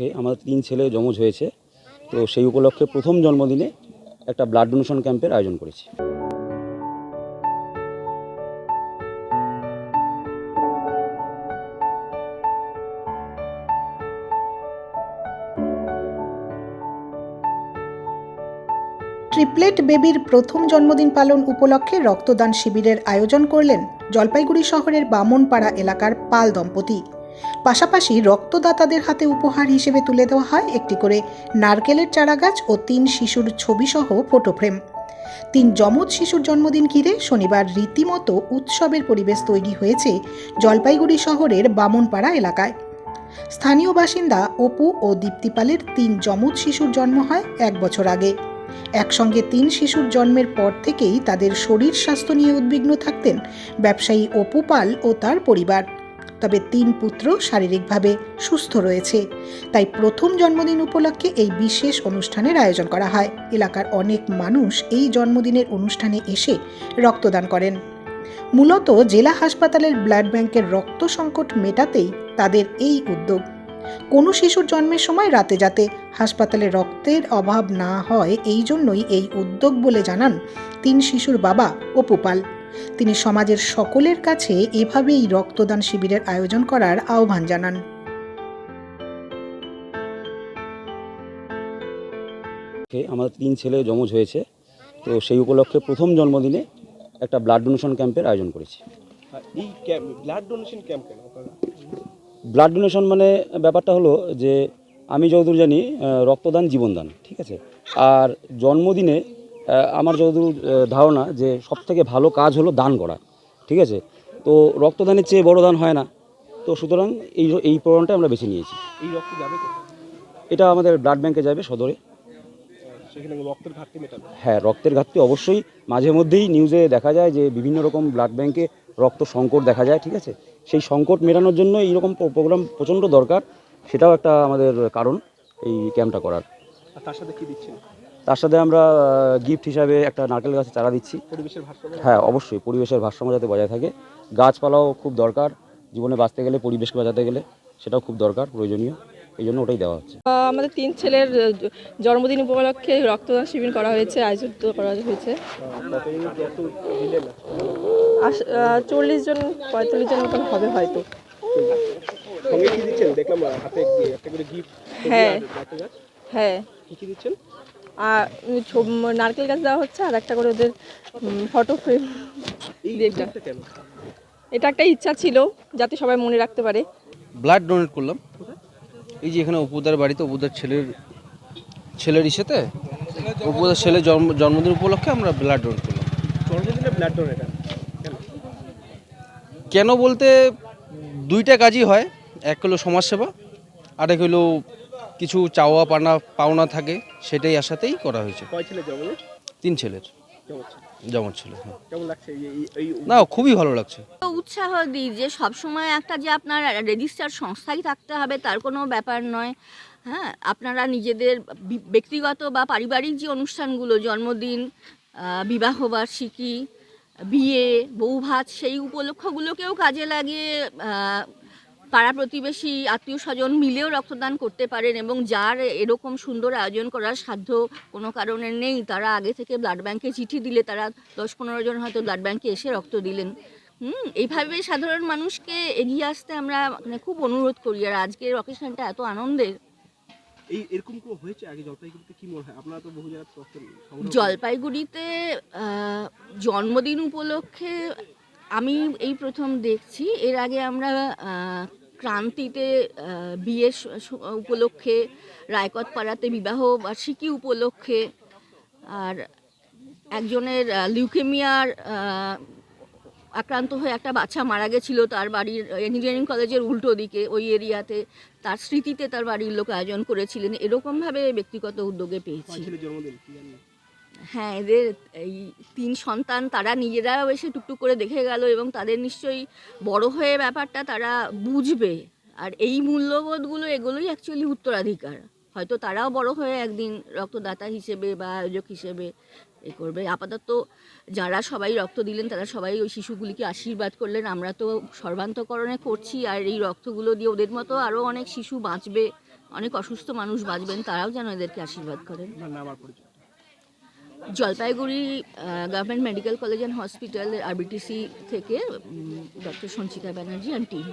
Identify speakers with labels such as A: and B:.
A: কে আমাদের তিন ছেলে জমজ হয়েছে। তো সেই উপলক্ষে প্রথম জন্মদিনে একটা ব্লাড ডোনেশন ক্যাম্পের আয়োজন করেছি।
B: ট্রিপলেট বেবির প্রথম জন্মদিন পালন উপলক্ষে রক্তদান শিবিরের আয়োজন করলেন জলপাইগুড়ি শহরের বামনপাড়া এলাকার পাল দম্পতি। পাশাপাশি রক্তদাতাদের হাতে উপহার হিসেবে তুলে দেওয়া হয় একটি করে নারকেলের চারাগাছ ও তিন শিশুর ছবিসহ ফটো ফ্রেম তিন যমজ শিশুর জন্মদিন ঘিরে শনিবার রীতিমতো উৎসবের পরিবেশ তৈরি হয়েছে জলপাইগুড়ি শহরের বামনপাড়া এলাকায়। স্থানীয় বাসিন্দা অপু ও দীপ্তিপালের তিন যমজ শিশুর জন্ম হয় এক বছর আগে। একসঙ্গে তিন শিশুর জন্মের পর থেকেই তাদের শরীর স্বাস্থ্য নিয়ে উদ্বিগ্ন থাকতেন ব্যবসায়ী অপু পাল ও তার পরিবার। তবে তিন পুত্র শারীরিকভাবে সুস্থ রয়েছে। তাই প্রথম জন্মদিন উপলক্ষে এই বিশেষ অনুষ্ঠানের আয়োজন করা হয়। এলাকার অনেক মানুষ এই জন্মদিনের অনুষ্ঠানে এসে রক্তদান করেন। মূলত জেলা হাসপাতালের ব্লাড ব্যাংকের রক্ত সংকট মেটাতেই তাদের এই উদ্যোগ। কোনো শিশুর জন্মের সময় রাতে যাতে হাসপাতালে রক্তের অভাব না হয়, এই জন্যই এই উদ্যোগ বলে জানান তিন শিশুর বাবা অপুপাল তিনি সমাজের সকলের কাছে এভাবেই রক্তদান শিবিরের আয়োজন করার আহ্বান জানান।
A: আমাদের তিন ছেলে জমজ হয়েছে। তো সেই উপলক্ষে প্রথম জন্মদিনে একটা ব্লাড ডোনেশন ক্যাম্পের আয়োজন করেছি।
C: এই ব্লাড ডোনেশন ক্যাম্প কেন?
A: ব্লাড ডোনেশন মানে ব্যাপারটা হলো যে আমি যতদূর জানি রক্তদান জীবনদান ঠিক আছে? আর জন্মদিনে আমার যতদূর ধারণা যে সবথেকে ভালো কাজ হলো দান করা ঠিক আছে? তো রক্তদানের চেয়ে বড় দান হয় না। তো সুতরাং এই এই প্রোগ্রামটা আমরা বেছে নিয়েছি।
C: এই রক্ত যাবে
A: এটা আমাদের ব্লাড ব্যাংকে যাবে সদরে।
C: সেখানে রক্তের ঘাটতি মেটাবে?
A: হ্যাঁ রক্তের ঘাটতি অবশ্যই। মাঝে মধ্যেই নিউজে দেখা যায় যে বিভিন্ন রকম ব্লাড ব্যাংকে রক্ত সংকট দেখা যায় ঠিক আছে? সেই সংকট মেটানোর জন্য এইরকম প্রোগ্রাম প্রচণ্ড দরকার। সেটাও একটা আমাদের কারণ এই ক্যাম্পটা করার।
C: তার সাথে কি দিচ্ছেন?
A: তার সাথে আমরা গিফট হিসাবে একটা নারকেল গাছের চারা দিচ্ছি।
C: পরিবেশের ভারসাম্য
A: হ্যাঁ অবশ্যই পরিবেশের ভারসাম্য যাতে বজায় থাকে। গাছপালাও খুব দরকার জীবনে বাঁচতে গেলে পরিবেশকে বাঁচাতে গেলে সেটাও খুব দরকার প্রয়োজনীয়। এই জন্য ওটাই দেওয়া হচ্ছে।
D: আমাদের তিন ছেলের জন্মদিন উপলক্ষে রক্তদান শিবির করা হয়েছে আয়োজিত করা হয়েছে। চল্লিশ জন পঁয়তাল্লিশ জন মতন হবে হয়তো।
C: সঙ্গে কি দিচ্ছেন? দেখলাম আহ, হাতে কি- একটা করে গিফট
D: হ্যাঁ। হ্যাঁ।
C: কি কি দিচ্ছেন?
D: আর নারকেল গাছ দেওয়া হচ্ছে আর একটা করে ওদের ফটো ফ্রেম এটা একটা ইচ্ছা ছিল যাতে সবাই মনে রাখতে পারে।
E: ব্লাড ডোনেট করলাম। এই যে এখানে অপুদার বাড়িতে অপুদার ছেলের ছেলের ইসেতে অপুদার ছেলের জন্ম জন্মদিন উপলক্ষে আমরা ব্লাড ডোনেট করলাম।
C: জন্মদিনে ব্লাড ডোনেটার কেন?
E: কেন বলতে দুইটা কাজই হয়। এক হলো সমাজসেবা আর এক হলো কিছু চাওয়া পানা পাওনা থাকে সেটাই আশাতেই করা হয়েছে।
C: কয় ছেলে
E: তিন ছেলের।
C: ছিল?
E: যেমন ছেলে হ্যাঁ।
C: কেমন লাগছে এই- এই এই
E: না খুবই ভালো লাগছে।
F: উৎসাহ দিই যে সবসময় একটা যে আপনার রেজিস্টার সংস্থাই থাকতে হবে তার কোনো ব্যাপার নয়। হ্যাঁ আপনারা নিজেদের ব্যক্তিগত বা পারিবারিক যে অনুষ্ঠানগুলো জন্মদিন বিবাহবার্ষিকী বিয়ে বৌভাত সেই উপলক্ষগুলোকেও কাজে লাগিয়ে পাড়া প্রতিবেশী আত্মীয় স্বজন মিলেও রক্তদান করতে পারেন এবং যার এরকম সুন্দর আয়োজন করার সাধ্য কোনো কারণে নেই তারা আগে থেকে ব্লাড ব্যাংকে চিঠি দিলে তারা দশ পনেরো জন হয়তো ব্লাড ব্যাংকে এসে রক্ত দিলেন। হুম এইভাবে সাধারণ মানুষকে এগিয়ে আসতে আমরা মানে খুব অনুরোধ করি। আর আজকের অকেশনটা এত আনন্দের।
C: এই এরকম কোনো হয়েছে আগে জলপাইগুড়িতে? কি মনে হয়? আপনারা তো বহু জায়গায়।
F: জলপাইগুড়িতে জন্মদিন উপলক্ষে আমি এই প্রথম দেখছি। এর আগে আমরা ক্রান্তিতে বিয়ে উপলক্ষে রায়কত পাড়াতে বিবাহ বার্ষিকী উপলক্ষে, আর একজনের লিউকেমিয়ার আক্রান্ত হয়ে একটা বাচ্চা মারা গেছিল তার বাড়ির, ইঞ্জিনিয়ারিং কলেজের উল্টো দিকে, ওই এরিয়াতে। তার স্মৃতিতে তার বাড়ির লোক আয়োজন করেছিলেন। এরকমভাবে ব্যক্তিগত উদ্যোগে পেয়েছি। হ্যাঁ এদের এই তিন সন্তান, তারা নিজেরাও এসে টুকটুক করে দেখে গেল এবং তাদের নিশ্চয়ই বড় হয়ে ব্যাপারটা তারা বুঝবে। আর এই মূল্যবোধগুলো, এগুলোই অ্যাকচুয়ালি উত্তরাধিকার। হয়তো তারাও বড় হয়ে একদিন রক্তদাতা হিসেবে বা আয়োজক হিসেবে এ করবে। আপাতত যারা সবাই রক্ত দিলেন, তারা সবাই ওই শিশুগুলিকে আশীর্বাদ করলেন। আমরা তো সর্বান্তকরণে করছি আর এই রক্তগুলো দিয়ে ওদের মতো আরও অনেক শিশু বাঁচবে, অনেক অসুস্থ মানুষ বাঁচবেন, তারাও যেন এদেরকে আশীর্বাদ করেন
C: আপনার নাম আর পরিচয়
F: Jalpaiguri government medical college and hospital RBTC থেকে doctor Sanchita Banerjee and team